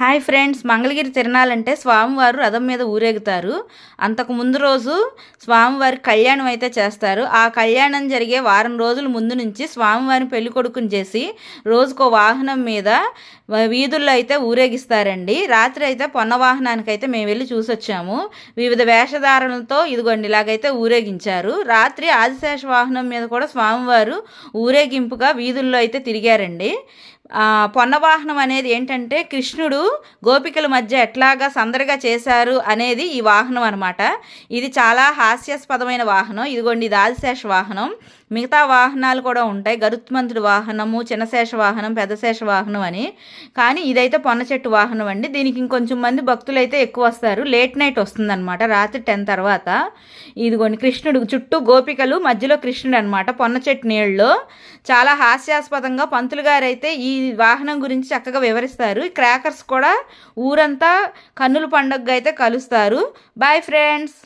Hi friends Mangalagiri తిరణాలంటే స్వామివారు రథం మీద ఊరేగుతారు. అంతకు ముందు రోజు స్వామివారి కళ్యాణం అయితే చేస్తారు. ఆ కళ్యాణం జరిగే వారం రోజుల ముందు నుంచి స్వామివారిని పెళ్ళి కొడుకుని చేసి రోజుకో వాహనం మీద వీధుల్లో అయితే ఊరేగిస్తారండి. రాత్రి అయితే పొన్న వాహనానికి అయితే మేము వెళ్ళి చూసొచ్చాము. వివిధ వేషధారణలతో ఇదిగోండి ఇలాగైతే ఊరేగించారు. రాత్రి ఆదిశేష వాహనం మీద కూడా స్వామివారు ఊరేగింపుగా వీధుల్లో అయితే తిరిగారండి. పొన్న వాహనం అనేది ఏంటంటే కృష్ణుడు గోపికల మధ్య ఎట్లాగా సందడిగా చేశారు అనేది ఈ వాహనం అనమాట ఇది చాలా హాస్యాస్పదమైన వాహనం. ఇదిగోండి ఇది ఆదిశేష వాహనం. మిగతా వాహనాలు కూడా ఉంటాయి. గరుత్మంతుడి వాహనము చిన్నశేష వాహనం పెద్దశేష వాహనం అని. కానీ ఇదైతే పొన్న చెట్టు వాహనం అండి. దీనికి ఇంకొంచెం మంది భక్తులు అయితే ఎక్కువ వస్తారు. లేట్ నైట్ వస్తుందన్నమాట రాత్రి టెన్ తర్వాత. ఇదిగోండి కృష్ణుడు చుట్టూ గోపికలు మధ్యలో కృష్ణుడు అనమాట పొన్న చెట్టు నీళ్ళలో చాలా హాస్యాస్పదంగా పంతులు గారు అయితే ఈ వాహనం గురించి చక్కగా వివరిస్తారు. క్రాకర్స్ కూడా ఊరంతా కన్నుల పండుగ అయితే కలుస్తారు. Bye friends